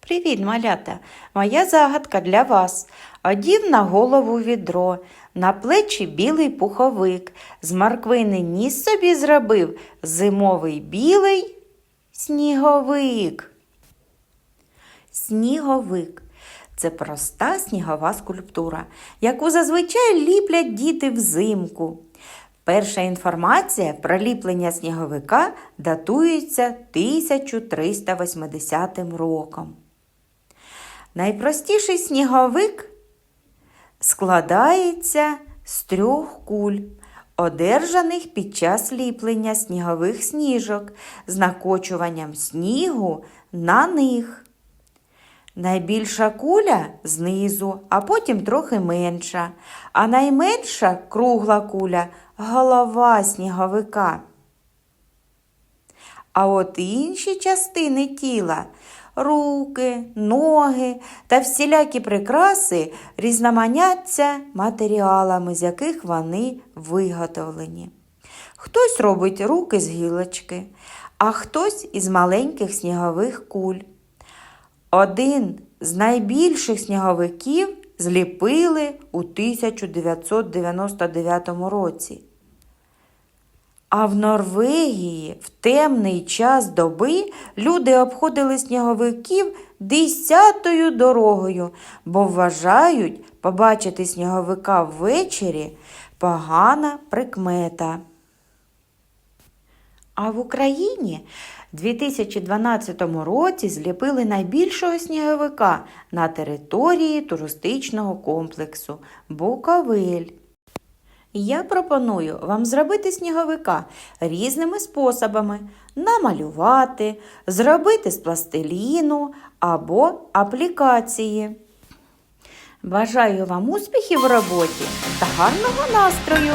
Привіт, малята! Моя загадка для вас. Одів на голову відро, на плечі білий пуховик. З морквини ніс собі зробив зимовий білий сніговик. Сніговик це проста снігова скульптура, яку зазвичай ліплять діти взимку. Перша інформація про ліплення сніговика датується 1380 роком. Найпростіший сніговик складається з трьох куль, одержаних під час ліплення снігових сніжок з накочуванням снігу на них. Найбільша куля знизу, а потім трохи менша, а найменша кругла куля голова сніговика. А от інші частини тіла руки, ноги та всілякі прикраси різноманяться матеріалами, з яких вони виготовлені. Хтось робить руки з гілочки, а хтось із маленьких снігових куль. Один з найбільших сніговиків зліпили у 1999 році. А в Норвегії в темний час доби люди обходили сніговиків десятою дорогою, бо вважають побачити сніговика ввечері погана прикмета. А в Україні в 2012 році зліпили найбільшого сніговика на території туристичного комплексу Буковель. Я пропоную вам зробити сніговика різними способами: намалювати, зробити з пластиліну або аплікації. Бажаю вам успіхів в роботі та гарного настрою!